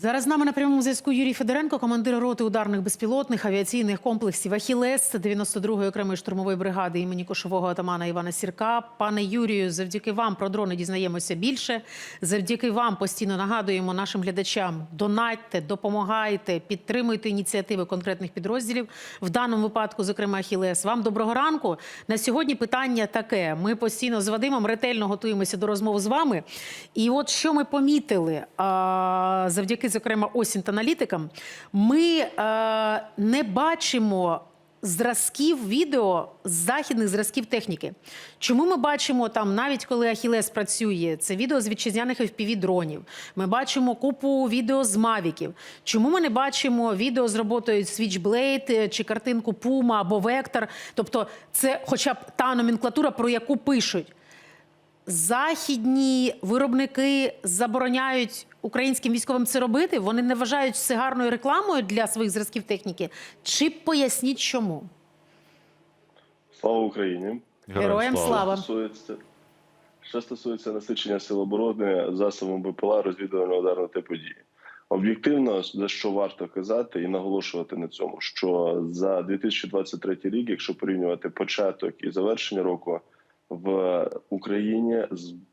Зараз з нами на прямому зв'язку Юрій Федоренко, командир роти ударних безпілотних авіаційних комплексів Ахілес 92-ї окремої штурмової бригади імені кошового атамана Івана Сірка. Пане Юрію, завдяки вам про дрони дізнаємося більше. Завдяки вам постійно нагадуємо нашим глядачам: донатьте, допомагайте, підтримуйте ініціативи конкретних підрозділів. В даному випадку, зокрема, Ахілес. Вам доброго ранку. На сьогодні питання таке: ми постійно з Вадимом ретельно готуємося до розмов з вами. І от що ми помітили а, завдяки, зокрема, осінт-аналітикам, ми е, не бачимо зразків відео з західних зразків техніки. Чому ми бачимо там, навіть коли Ахілес працює, це відео з вітчизняних FPV-дронів. Ми бачимо купу відео з мавіків. Чому ми не бачимо відео з роботою Switchblade е, чи картинку Puma або Vector? Тобто, це хоча б та номенклатура, про яку пишуть. Західні виробники забороняють українським військовим це робити. Вони не вважають це гарною рекламою для своїх зразків техніки. Чи поясніть, чому? Слава Україні! Героям слава! Стосується, що стосується насичення сил оборони засобом БПЛА розвідувального ударного типу дії. Об'єктивно, за що варто казати і наголошувати на цьому, що за 2023 рік, якщо порівнювати початок і завершення року, в Україні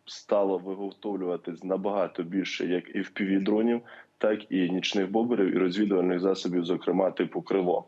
стало виготовлюватись набагато більше як і впіві дронів, так і нічних бомберів і розвідувальних засобів, зокрема типу криво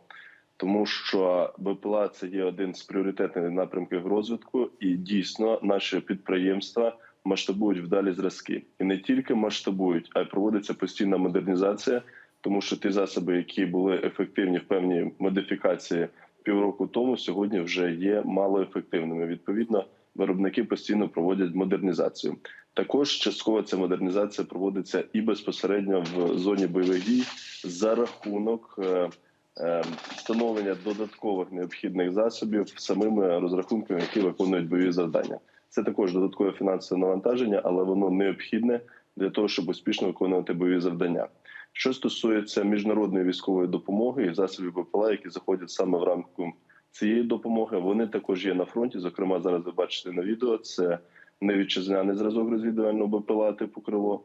тому що БПЛА це є один з пріоритетних напрямків розвитку, і дійсно наші підприємства масштабують вдалі зразки, і не тільки масштабують, а й проводиться постійна модернізація, тому що ті засоби, які були ефективні в певній модифікації півроку тому, сьогодні вже є малоефективними. Відповідно, виробники постійно проводять модернізацію. Також частково ця модернізація проводиться і безпосередньо в зоні бойових дій за рахунок. е, е, встановлення додаткових необхідних засобів самими розрахунками, які виконують бойові завдання. Це також додаткове фінансове навантаження, але воно необхідне для того, щоб успішно виконувати бойові завдання. Що стосується міжнародної військової допомоги і засобів БПЛА, які заходять саме в рамку цієї допомоги, вони також є на фронті. Зокрема, зараз ви бачите на відео. Це не вітчизняний зразок розвідувального БПЛА типу крило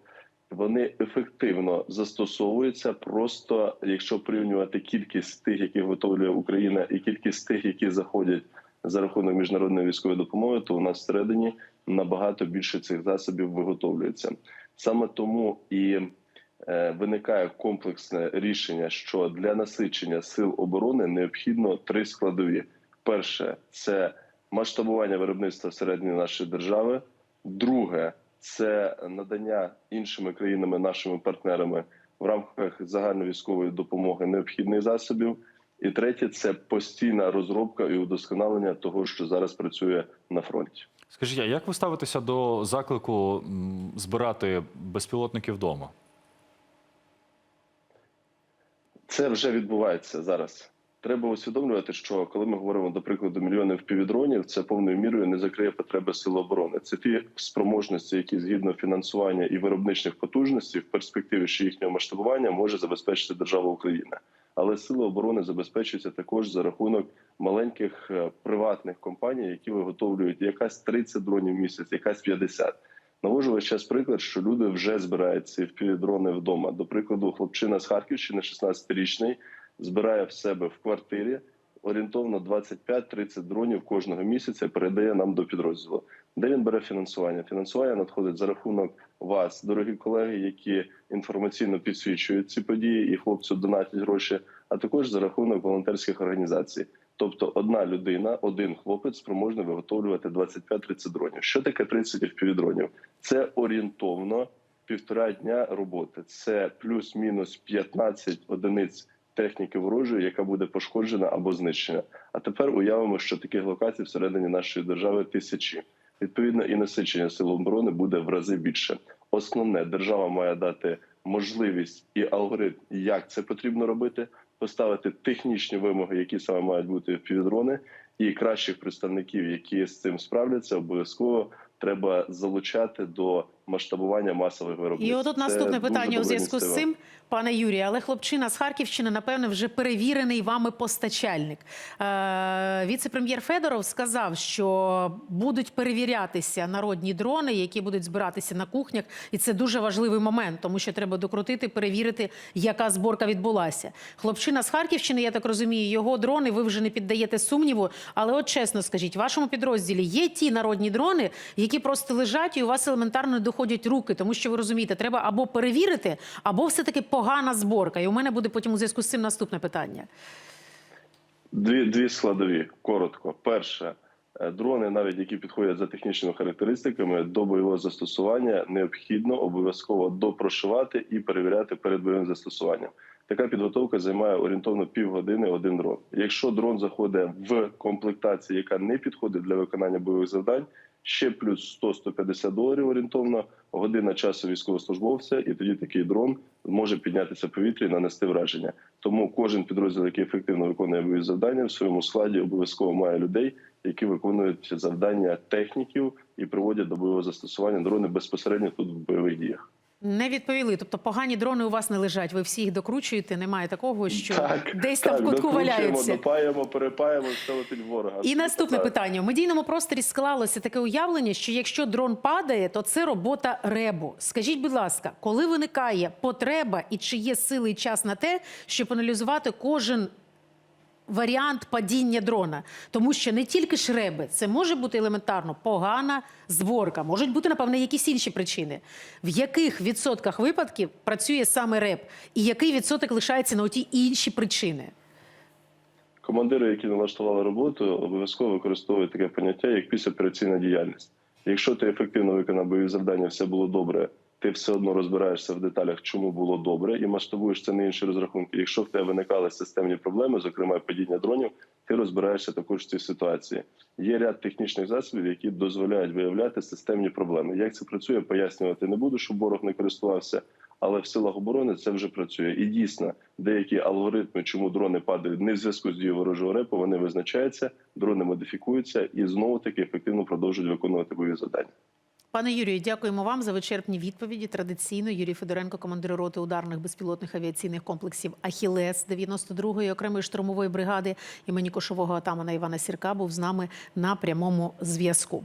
вони ефективно застосовуються. Просто якщо порівнювати кількість тих, які виготовлює Україна, і кількість тих, які заходять за рахунок міжнародної військової допомоги, то у нас всередині набагато більше цих засобів виготовлюється. Саме тому і виникає комплексне рішення, що для насичення сил оборони необхідно три складові: перше це масштабування виробництва всередині нашої держави. Друге це надання іншими країнами, нашими партнерами в рамках загальновійськової допомоги необхідних засобів. І третє це постійна розробка і удосконалення того, що зараз працює на фронті. Скажіть, а як ви ставитеся до заклику збирати безпілотники вдома? Це вже відбувається зараз. Треба усвідомлювати, що коли ми говоримо до прикладу мільйонів впівдронів, це повною мірою не закриє потреби сил оборони. Це ті спроможності, які згідно фінансування і виробничних потужностей в перспективі ще їхнього масштабування може забезпечити держава Україна. Але сили оборони забезпечуються також за рахунок маленьких е, приватних компаній, які виготовлюють якась 30 дронів в місяць, якась 50. Навожу весь час приклад, що люди вже збирають ці впівдрони вдома. До прикладу, хлопчина з Харківщини, 16-річний, збирає в себе в квартирі орієнтовно 25-30 дронів кожного місяця. Передає нам до підрозділу. Де він бере фінансування? Фінансування надходить за рахунок вас, дорогі колеги, які інформаційно підсвічують ці події, і хлопцю донатять гроші, а також за рахунок волонтерських організацій. Тобто одна людина, один хлопець спроможний виготовлювати 25-30 дронів. Що таке 30 FPV-дронів? Це орієнтовно півтора дня роботи. Це плюс-мінус 15 одиниць техніки ворожої, яка буде пошкоджена або знищена. А тепер уявимо, що таких локацій всередині нашої держави тисячі. Відповідно, і насичення сил оборони буде в рази більше. Основне держава має дати можливість і алгоритм, як це потрібно робити, поставити технічні вимоги, які саме мають бути півдрони, і кращих представників, які з цим справляться, обов'язково треба залучати до масштабування масових виробництв. І отут наступне дуже питання у зв'язку з цим, пане Юрію. Але хлопчина з Харківщини, напевне, вже перевірений вами постачальник. Е, віце-прем'єр Федоров сказав, що будуть перевірятися народні дрони, які будуть збиратися на кухнях, і це дуже важливий момент, тому що треба докрутити, перевірити, яка зборка відбулася. Хлопчина з Харківщини, я так розумію, його дрони ви вже не піддаєте сумніву. Але от чесно скажіть, в вашому підрозділі є ті народні дрони, які просто лежать і у вас елементарно не доходять руки, тому що ви розумієте, треба або перевірити, або все таки погана зборка. І у мене буде потім у зв'язку з цим наступне питання. Дві, дві складові. Коротко. Перше, е, дрони, навіть які підходять за технічними характеристиками до бойового застосування, необхідно обов'язково допрошувати і перевіряти перед бойовим застосуванням. Така підготовка займає орієнтовно півгодини один дрон. Якщо дрон заходить в комплектації, яка не підходить для виконання бойових завдань, ще плюс 100-150 доларів орієнтовно, година часу військовослужбовця, і тоді такий дрон може піднятися в повітря і нанести враження. Тому кожен підрозділ, який ефективно виконує бойові завдання, в своєму складі обов'язково має людей, які виконують завдання техніків і приводять до бойового застосування дрони безпосередньо тут в бойових діях. Не відповіли. Тобто погані дрони у вас не лежать. Ви всі їх докручуєте. Немає такого, що десь там в кутку валяються. допаємо, перепаємо, все летить ворога. І наступне Так. питання. В медійному просторі склалося таке уявлення, що якщо дрон падає, то це робота ребу. Скажіть, будь ласка, коли виникає потреба і чи є сили і час на те, щоб аналізувати кожен варіант падіння дрона? Тому що не тільки ж реби, це може бути елементарно погана зборка, можуть бути, напевне, якісь інші причини. В яких відсотках випадків працює саме реб, і який відсоток лишається на оті інші причини? Командири, які налаштували роботу, обов'язково використовують таке поняття, як післяопераційна діяльність. Якщо ти ефективно виконав бойові завдання, все було добре, ти все одно розбираєшся в деталях, чому було добре, і масштабуєш це на інші розрахунки. Якщо в тебе виникали системні проблеми, зокрема падіння дронів, ти розбираєшся також в цій ситуації. Є ряд технічних засобів, які дозволяють виявляти системні проблеми. Як це працює, пояснювати не буду, щоб ворог не користувався. Але в силах оборони це вже працює. І дійсно, деякі алгоритми, чому дрони падають не в зв'язку з дією ворожого репу, вони визначаються, дрони модифікуються і знову таки ефективно продовжують виконувати бойові завдання. Пане Юрію, дякуємо вам за вичерпні відповіді. Традиційно Юрій Федоренко, командир роти ударних безпілотних авіаційних комплексів Ахілес 92-ї окремої штурмової бригади імені кошового атамана Івана Сірка був з нами на прямому зв'язку.